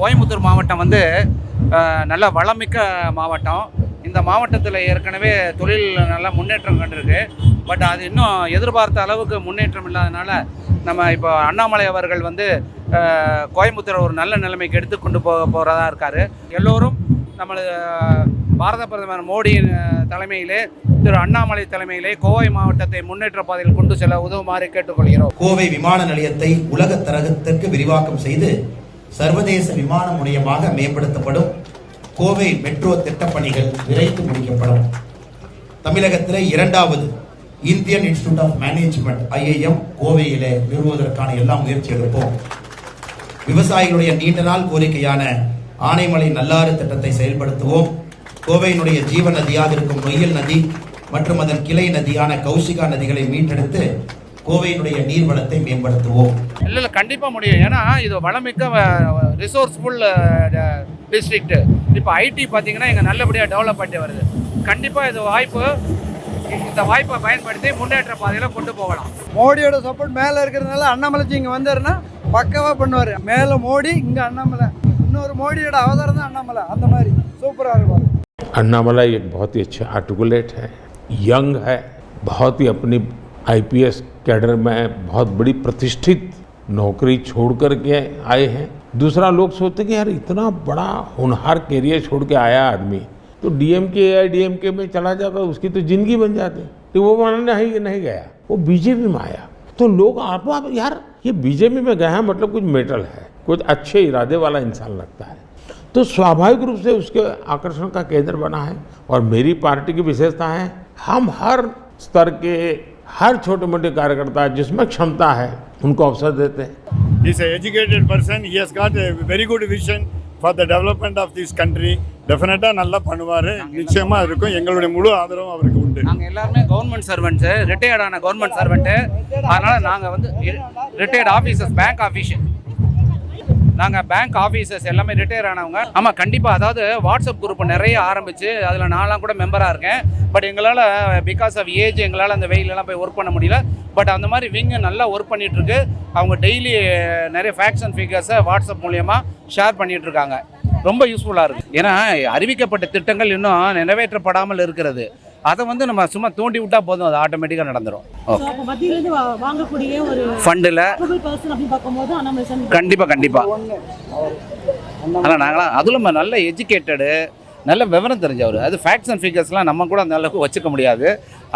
கோயம்புத்தூர் மாவட்டம் வந்து நல்ல வளமிக்க மாவட்டம். இந்த மாவட்டத்தில் ஏற்கனவே தொழில் நல்ல முன்னேற்றம் கண்டிருக்கு. பட் அது இன்னும் எதிர்பார்த்த அளவுக்கு முன்னேற்றம் இல்லாதனால நம்ம இப்போ அண்ணாமலை அவர்கள் வந்து கோயம்புத்தூர் கோயம்புத்தூரை ஒரு நல்ல நிலைமைக்கு எடுத்து கொண்டு போக போகிறதா இருக்கார். எல்லோரும் நம்மளது பாரத பிரதமர் மோடியின் தலைமையிலே திரு அண்ணாமலை தலைமையிலே கோவை மாவட்டத்தை முன்னேற்ற பாதையில் கொண்டு செல்ல உதவுமாறு கேட்டுக்கொள்கிறோம். கோவை விமான நிலையத்தை உலக தரகத்திற்கு விரிவாக்கம் செய்து சர்வதேச விமான முனையமாக மேம்படுத்தப்படும். கோவை மெட்ரோ திட்டப்பணிகள் விரைந்து முடிக்கப்படும். தமிழகத்திலே இரண்டாவது Indian institute of management IIM கோவையிலே நிறுவுவதற்கான எல்லா முயற்சி எடுப்போம். விவசாயிகளுடைய நீண்ட நாள் கோரிக்கையான ஆனைமலை நல்லாறு திட்டத்தை செயல்படுத்துவோம். கோவையினுடைய ஜீவ நதியாக இருக்கும் நொய்யல் நதி மற்றும் அதன் கிளை நதியான கௌசிகா நதிகளை மீட்டெடுத்து கோவையினுடைய நீர்வளத்தை மேம்படுத்துவோம் இல்லை இல்லை கண்டிப்பாக முடியும் ஏன்னா இது வளமிக்க ரிசோர்ஸ்ஃபுல் டிஸ்ட்ரிக்ட் இப்போ ஐடி பார்த்தீங்கன்னா இங்கே நல்லபடியாக டெவலப் ஆகிட்டு வருது கண்டிப்பாக இது வாய்ப்பு இந்த வாய்ப்பை பயன்படுத்தி முன்னேற்ற பாதையில் கொண்டு போகலாம் மோடியோட சப்போர்ட் மேலே இருக்கிறதுனால அண்ணாமலைஜி இங்கே வந்தாருன்னா பக்காவாக பண்ணுவார் மேலே மோடி இங்கே அண்ணாமலை இன்னொரு மோடியோட அவதாரம் தான் அண்ணாமலை அந்த மாதிரி சூப்பராக இருக்கும் अन्नामला एक बहुत ही अच्छा आर्टिकुलेट है यंग है बहुत ही अपनी आईपीएस कैडर में बहुत बड़ी प्रतिष्ठित नौकरी छोड़ कर के आए हैं। दूसरा लोग सोचते कि यार इतना बड़ा होनहार कैरियर छोड़ के आया आदमी तो डीएमके या डीएमके में चला जाता, उसकी तो ज़िंदगी बन जाती। तो वो वहाँ नहीं नहीं गया, वो बीजेपी में आया। तो लोग आप यार, ये बीजेपी में गया मतलब कुछ मेटल है, कुछ अच्छे इरादे वाला इंसान लगता है। तो स्वाभाविक रूप से उसके आकर्षण का केंद्र बना है, और मेरी पार्टी की विशेषता है। हम हर स्तर के हर छोटे मोटे कार्यकर्ता जिसमें क्षमता है उनको अवसर देते हैं He's an educated person. He has got a very good vision for the development of this country. டெஃபினட்டாக நல்லா பண்ணுவார் நிச்சயமாக இருக்கும் எங்களுடைய முழு ஆதரவும் அவருக்கு உண்டு நாங்கள் எல்லாருமே கவர்மெண்ட் சர்வெண்ட்ஸு ரிட்டையர்டான கவர்மெண்ட் சர்வெண்ட்டு அதனால் நாங்கள் வந்து ரிட்டையர்ட் ஆஃபீஸர்ஸ் பேங்க் ஆஃபீஷியல் நாங்கள் பேங்க் ஆஃபீஸர்ஸ் எல்லாமே ரிட்டையர் ஆனவங்க. ஆமாம் கண்டிப்பாக அதாவது வாட்ஸ்அப் குரூப் நிறைய ஆரம்பிச்சு அதில் நான்லாம் கூட மெம்பராக இருக்கேன். பட் எங்களால் பிகாஸ் ஆஃப் ஏஜ் எங்களால் அந்த வெயிலெல்லாம் போய் ஒர்க் பண்ண முடியல. பட் அந்த மாதிரி விங்கு நல்லா ஒர்க் பண்ணிகிட்ருக்கு அவங்க டெய்லி நிறைய ஃபேக்ஷன் அண்ட் ஃபிகர்ஸை வாட்ஸ்அப் மூலியமாக ஷேர் பண்ணிகிட்ருக்காங்க ரொம்ப யூஸ்ஃபுல்லாக இருக்குது ஏன்னா அறிவிக்கப்பட்ட திட்டங்கள் இன்னும் நிறைவேற்றப்படாமல் இருக்கிறது. அதை வந்து நம்ம சும்மா தூண்டி விட்டா போதும் அது ஆட்டோமேட்டிக்காக நடந்துடும் ஃபண்டில் கண்டிப்பாக கண்டிப்பாக ஆனால் நாங்களாம் அதுவும் நல்ல எஜுகேட்டடு நல்ல விவரம் தெரிஞ்சவர். அது ஃபேக்ட்ஸ் அண்ட் ஃபிகர்ஸ்லாம் நம்ம கூட அந்த அளவுக்கு வச்சுக்க முடியாது.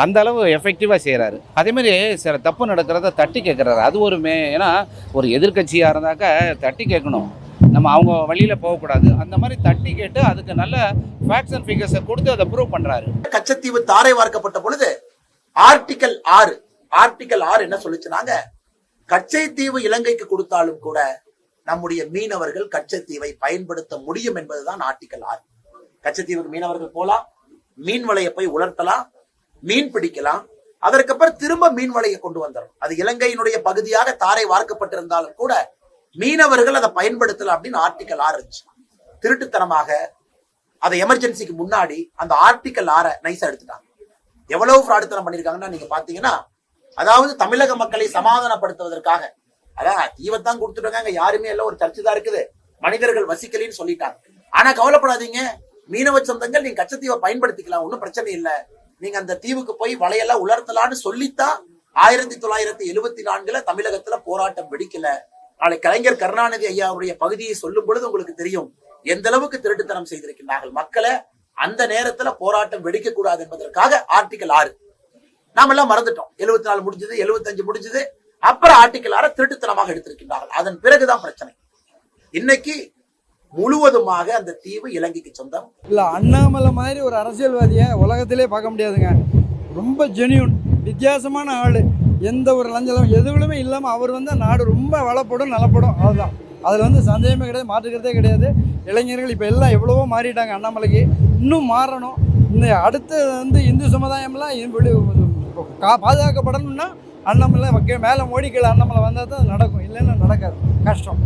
அந்த அளவு எஃபெக்டிவாக செய்கிறாரு அதேமாதிரி சில தப்பு நடக்கிறத தட்டி கேட்குறாரு அது ஒரு மே ஏன்னா ஒரு எதிர்க்கட்சியாக இருந்தாக்கா தட்டி கேட்கணும். நம்ம அவங்க வழியில் போகக்கூடாது. அந்த மாதிரி தட்டி கேட்டு அதுக்கு நல்ல ஃபேக்ட்ஸ் அண்ட் ஃபிகர்ஸை கொடுத்து அதை ப்ரூவ் பண்ணுறாரு கச்சத்தீவு தாரை வார்க்கப்பட்ட பொழுது ஆர்டிக்கல் ஆறு ஆர்டிக்கல் ஆறு என்ன சொல்லுச்சுனாங்க? கச்சைத்தீவு இலங்கைக்கு கொடுத்தாலும் கூட நம்முடைய மீனவர்கள் கச்சத்தீவை பயன்படுத்த முடியும் என்பதுதான் ஆர்டிக்கல் ஆறு. கச்சத்தீவுக்கு மீனவர்கள் போலாம் மீன் வலையை போய் உலர்த்தலாம் மீன் பிடிக்கலாம் அதற்கப்புறம் திரும்ப மீன் வலையை கொண்டு வந்துடும் அது இலங்கையினுடைய பகுதியாக தாரை வார்க்கப்பட்டிருந்தாலும் கூட மீனவர்கள் அதை பயன்படுத்தலாம் அப்படின்னு ஆர்டிக்கல் ஆறு இருந்துச்சு. திருட்டுத்தனமாக அதை எமர்ஜென்சிக்கு முன்னாடி அந்த ஆர்டிகல் ஆறை நைஸா எடுத்துட்டாங்க. எவ்வளவு ஃப்ராடுத்தனம் பண்ணிருக்காங்கன்னா நீங்க பாத்தீங்கன்னா அதாவது தமிழக மக்களை சமாதானப்படுத்துவதற்காக அதான் தீவத்தான் கொடுத்துட்டாங்க யாருமே இல்ல ஒரு சர்ச்சை தான் இருக்குது மனிதர்கள் வசிக்கலின்னு சொல்லிட்டாங்க. ஆனா கவலைப்படாதீங்க மீனவ சொந்தங்கள் நீங்க கச்சத்தீவை பயன்படுத்திக்கலாம் ஒன்றும் பிரச்சனை இல்ல. நீங்க அந்த தீவுக்கு போய் வலையெல்லாம் உலர்த்தலான்னு சொல்லித்தான் ஆயிரத்தி தொள்ளாயிரத்தி எழுபத்தி நான்குல தமிழகத்துல போராட்டம் வெடிக்கல. நாளை கலைஞர் கருணாநிதி ஐயாவுடைய பகுதியை சொல்லும் பொழுது உங்களுக்கு தெரியும் எந்த அளவுக்கு திருட்டுத்தனம் செய்திருக்கிறார்கள் மக்களை அந்த நேரத்துல போராட்டம் வெடிக்க கூடாது என்பதற்காக ஆர்டிகல் ஆறு. நாம எல்லாம் மறந்துட்டோம். எழுபத்தி நாலு முடிஞ்சது எழுபத்தஞ்சு முடிஞ்சது அப்புறம் ஆர்டிகல் ஆற திருட்டுத்தனமாக எடுத்திருக்கின்றார்கள். அதன் பிறகுதான் பிரச்சனை. இன்னைக்கு முழுவதுமாக அந்த தீவு இலங்கைக்கு சொந்தம். இல்ல அண்ணாமலை மாதிரி ஒரு அரசியல்வாதியை உலகத்திலே பார்க்க முடியாதுங்க. ரொம்ப ஜெனியூன் வித்தியாசமான ஆளு. எந்த ஒரு லஞ்சலும் எதுவுமே இல்லாமல் அவர் வந்து நாடு ரொம்ப வளப்படும் நலப்படும். அதுதான். அதில் வந்து சந்தேகமே கிடையாது மாற்றுக்கிறதே கிடையாது. இளைஞர்கள் இப்போ எல்லாம் எவ்வளவோ மாறிட்டாங்க அண்ணாமலைக்கு. இன்னும் மாறணும். இந்த அடுத்து வந்து இந்து சமுதாயம்லாம் கா பாதுகாக்கப்படணும்னா அண்ணாமலை வைக்க மேலே மோடி கீழே அண்ணாமலை வந்தால் தான் நடக்கும். இல்லைன்னா நடக்காது. கஷ்டம்.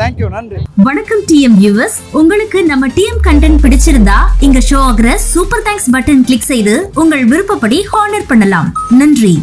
தேங்க்யூ நன்றி. வணக்கம் டிஎம் வியூவர்ஸ் உங்களுக்கு நம்ம டிஎம் கண்டென்ட் பிடிச்சிருந்தா இங்க ஷோ ஆகிற சூப்பர் தேங்க்ஸ் பட்டன் கிளிக் செய்து உங்கள் விருப்பப்படி ஹானர் பண்ணலாம். நன்றி.